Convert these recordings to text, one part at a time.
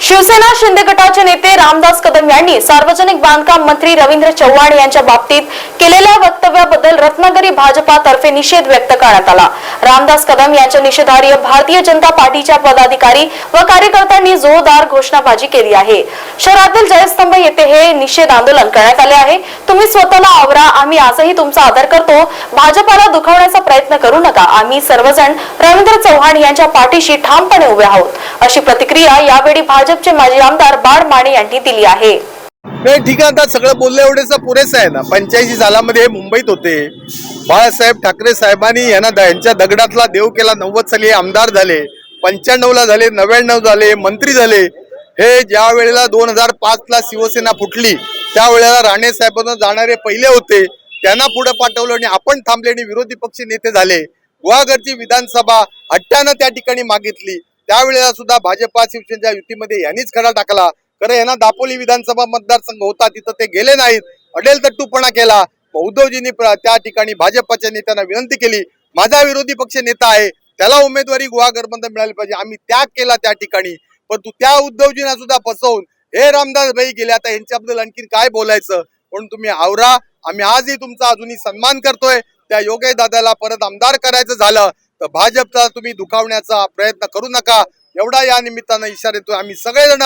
शिवसेना शिंदे गटाचे नेते रामदास कदम यांनी सार्वजनिक बांधकाम मंत्री रवींद्र चव्हाण यांच्या बाबतीत केलेल्या वक्तव्याबद्दल रत्नागिरी भाजपातर्फे निषेध व्यक्त करण्यात आला. रामदास कदम यांच्या निषेधार्य भारतीय जनता पार्टीच्या पदाधिकारी व कार्यकर्त्यांनी जोरदार घोषणाबाजी केली आहे. शहरातील जयस्तंभ येथे हे निषेध आंदोलन करण्यात आले आहे. तुम्ही स्वतःला आवरा. आम्ही आजही तुमचा आदर करतो. भाजपाला दुखावण्याचा प्रयत्न करू नका. आम्ही सर्वजण रवींद्र चव्हाण यांच्या पाठीशी ठामपणे उभे आहोत. अशी प्रतिक्रिया यावेळी भाजपचे माजी आमदार बाळ माने यांनी दिली आहे. नाही ठीक आहे आता सगळं बोललं एवढेच पुरेसं आहे ना? पंच्याऐंशी सालामध्ये हे मुंबईत होते. बाळासाहेब ठाकरे साहेबांनी यांना यांच्या दगडातला देव केला नव्वद साली आमदार झाले पंच्याण्णवला झाले नव्याण्णव झाले मंत्री झाले. हे ज्या वेळेला दोन हजार पाचला शिवसेना फुटली त्यावेळेला राणे साहेबांना जाणारे पहिले होते. त्यांना पुढे पाठवलं आणि आपण थांबले आणि विरोधी पक्ष नेते झाले. गुहागरची विधानसभा हट्ट्यानं त्या ठिकाणी मागितली. त्यावेळेला सुद्धा भाजपा शिवसेनेच्या युतीमध्ये यांनीच खडा टाकला. खरं यांना दापोली विधानसभा मतदारसंघ होता तिथं ते गेले नाहीत. अडेल तट्टूपणा केला. उद्धवजींनी प्र- त्या ठिकाणी भाजपच्या नेत्यांना विनंती केली. माझा विरोधी पक्ष नेता आहे त्याला उमेदवारी गुहागरमध्ये मिळाली पाहिजे. आम्ही त्याग केला त्या ठिकाणी. परंतु त्या उद्धवजींना सुद्धा फसवून हे रामदास भाई गेले आता यांच्याबद्दल आणखीन काय बोलायचं? म्हणून तुम्ही आवरा. आम्ही आजही तुमचा अजूनही सन्मान करतोय. त्या योगेश दादाला परत आमदार करायचं झालं. तर भाजपचा तुम्ही दुखावण्याचा प्रयत्न करू नका. एवढा या निमित्तानं इशारा देतो आम्ही सगळेजण.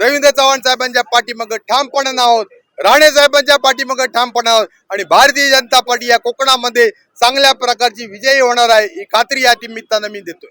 रवींद्र चव्हाण साहेबांच्या पाठीमागं ठामपणानं आहोत. राणे साहेबांच्या पाठीमागं ठामपणा आहोत. आणि भारतीय जनता पार्टी या कोकणामध्ये चांगल्या प्रकारची विजयी होणार आहे ही खात्री या निमित्तानं मी देतोय.